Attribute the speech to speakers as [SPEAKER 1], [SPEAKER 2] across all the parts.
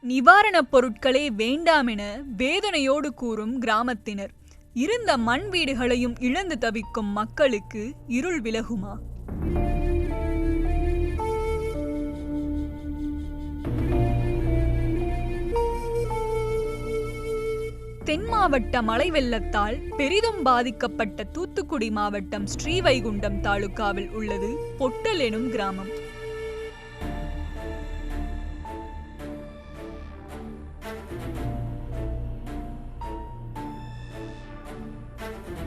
[SPEAKER 1] நிவாரணப் பொருட்களே வேண்டாம் என வேதனையோடு கூறும் கிராமத்தினர். இருந்த மண் வீடுகளையும் இழந்து தவிக்கும் மக்களுக்கு இருள் விலகுமா? தென் மாவட்ட மழை வெள்ளத்தால் பெரிதும் பாதிக்கப்பட்ட தூத்துக்குடி மாவட்டம் ஸ்ரீவைகுண்டம் தாலுகாவில் உள்ளது பொட்டல் எனும் கிராமம்.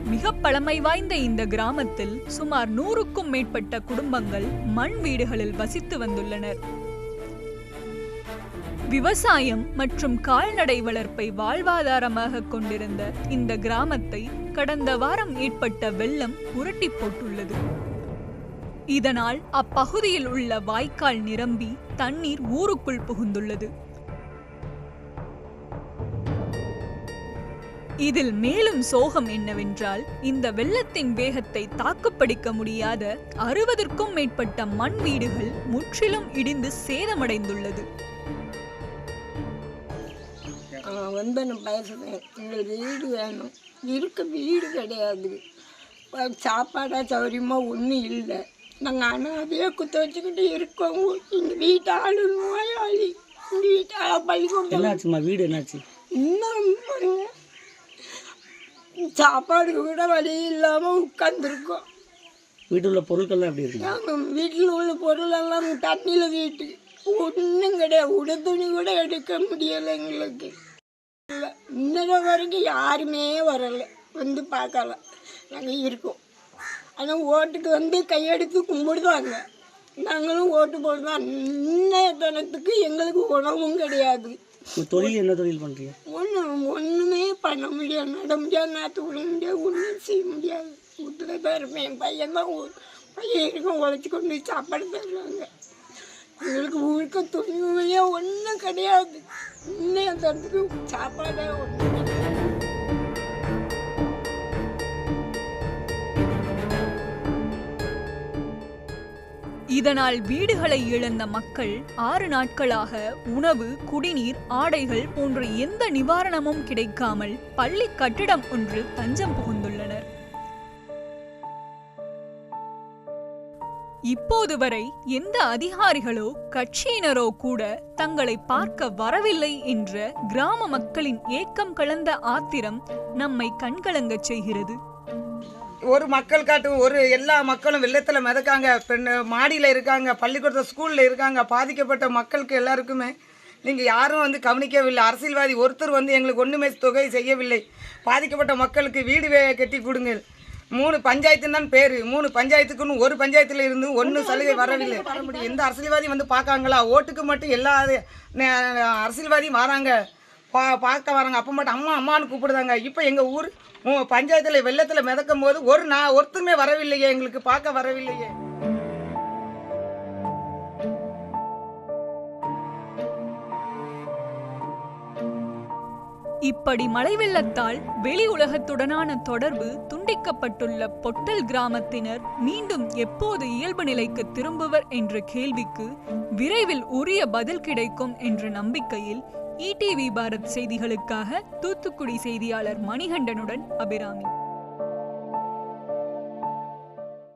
[SPEAKER 1] மிக பழமை வாய்ந்த இந்த கிராமத்தில் சுமார் நூறுக்கும் மேற்பட்ட குடும்பங்கள் மண் வீடுகளில் வசித்து வந்துள்ளனர். விவசாயம் மற்றும் கால்நடை வளர்ப்பை வாழ்வாதாரமாக கொண்டிருந்த இந்த கிராமத்தை கடந்த வாரம் ஏற்பட்ட வெள்ளம் புரட்டி போட்டுள்ளது. இதனால் அப்பகுதியில் உள்ள வாய்க்கால் நிரம்பி தண்ணீர் ஊருக்குள் புகுந்துள்ளது. இதில் மேலும் சோகம் என்னவென்றால் இந்த வெள்ளத்தின் வேகத்தை தாக்குப்பிடிக்க முடியாத அறுபதற்கும் மேற்பட்ட மண் வீடுகள் முற்றிலும் இடிந்து சேதமடைந்துள்ளது.
[SPEAKER 2] வந்து நான் பேசுகிறேன் எங்களுக்கு வீடு வேணும். இருக்க வீடு கிடையாது. ப- சாப்பாடா சௌகரியமாக ஒன்றும் இல்லை. நாங்கள் அனாதையே குத்த வச்சுக்கிட்டு இருக்கோம். எங்கள் வீட்டு ஆளு நோயாளி. எங்கள் வீட்டு ஆள பள்ளிக்கூடம்
[SPEAKER 3] என்னாச்சும்மா? வீடு என்னாச்சு?
[SPEAKER 2] இன்னும் சாப்பாடுக்கு கூட வழி இல்லாமல் உட்காந்துருக்கோம்
[SPEAKER 3] வீட்டில் உள்ள பொருட்கள்லாம் எப்படி
[SPEAKER 2] நாங்கள் வீட்டில் உள்ள பொருளெல்லாம் தண்ணியில் வீட்டு ஒன்றும் கிடையாது. உட துணி கூட எடுக்க முடியலை எங்களுக்கு. இல்லை இன்னொரு வரைக்கும் யாருமே வரலை. வந்து பார்க்கல. நாங்கள் இருக்கோம். ஆனால் ஓட்டுக்கு வந்து கையெடுத்து கும்பிடுவாங்க. நாங்களும் ஓட்டு போடுவோம். இன்னைய தினத்துக்கு எங்களுக்கு உணவும் கிடையாது.
[SPEAKER 3] தொழில் என்ன தொழில் பண்ணுறீங்க
[SPEAKER 2] ஒன்றும் ஒன்றுமே பண்ண முடியாது நட முடியாது நாற்று விட முடியாது ஒன்றும் செய்ய முடியாது. வீட்டில் தான் இருப்பேன் என் பையன் தான் பையன் இருக்கும் உழைச்சி கொண்டு சாப்பாடு தருவாங்க. எங்களுக்கு ஊருக்க துணிமையே ஒன்றும் கிடையாது. இன்னைய தரத்துக்கு சாப்பாடே ஒன்றும்
[SPEAKER 1] இதனால் வீடுகளை இழந்த மக்கள் ஆறு நாட்களாக உணவு குடிநீர் ஆடைகள் போன்ற எந்த நிவாரணமும் கிடைக்காமல் பள்ளி கட்டிடம் ஒன்று தஞ்சம் புகுந்துள்ளனர். இப்போது வரை எந்த அதிகாரிகளோ கட்சியினரோ கூட தங்களை பார்க்க வரவில்லை என்ற கிராம மக்களின் ஏக்கம் கலந்த ஆத்திரம் நம்மை கண்கலங்கச் செய்கிறது.
[SPEAKER 4] ஒரு மக்கள் காட்டு ஒரு எல்லா மக்களும் வெள்ளத்தில் மிதக்காங்க. பெண் மாடியில் இருக்காங்க பள்ளிக்கூடத்தில் ஸ்கூலில் இருக்காங்க பாதிக்கப்பட்ட மக்களுக்கு எல்லாருக்குமே நீங்கள் யாரும் வந்து கவனிக்கவில்லை. அரசியல்வாதி ஒருத்தர் வந்து எங்களுக்கு ஒன்றுமே தொகை செய்யவில்லை. பாதிக்கப்பட்ட மக்களுக்கு வீடு வே- கட்டி கொடுங்கள். மூணு பஞ்சாயத்துன்னு தான் பேர். மூணு பஞ்சாயத்துக்குன்னு ஒரு பஞ்சாயத்தில் இருந்து ஒன்றும் சலுகை வரவில்லை. வர முடியும் எந்த அரசியல்வாதி வந்து பார்க்காங்களா? ஓட்டுக்கு மட்டும் எல்லா அரசியல்வாதியும் வராங்க. பா பார்க்க வராங்க. அப்போ மட்டும் அம்மா அம்மான்னு கூப்பிடுதாங்க. இப்போ எங்கள் ஊர் பஞ்சாயத்தில் வெள்ளத்தில் மிதக்கும் போது ஒரு நான் ஒருத்தருமே வரவில்லையே. எங்களுக்கு பார்க்க வரவில்லையே.
[SPEAKER 1] இப்படி மழை வெள்ளத்தால் வெளி உலகத்துடனான தொடர்பு துண்டிக்கப்பட்டுள்ள பொட்டல் கிராமத்தினர் மீண்டும் எப்போது இயல்பு நிலைக்கு திரும்புவர் என்ற கேள்விக்கு விரைவில் உரிய பதில் கிடைக்கும் என்ற நம்பிக்கையில் இடிவி பாரத் செய்திகளுக்காக தூத்துக்குடி செய்தியாளர் மணிகண்டனுடன் அபிராமி.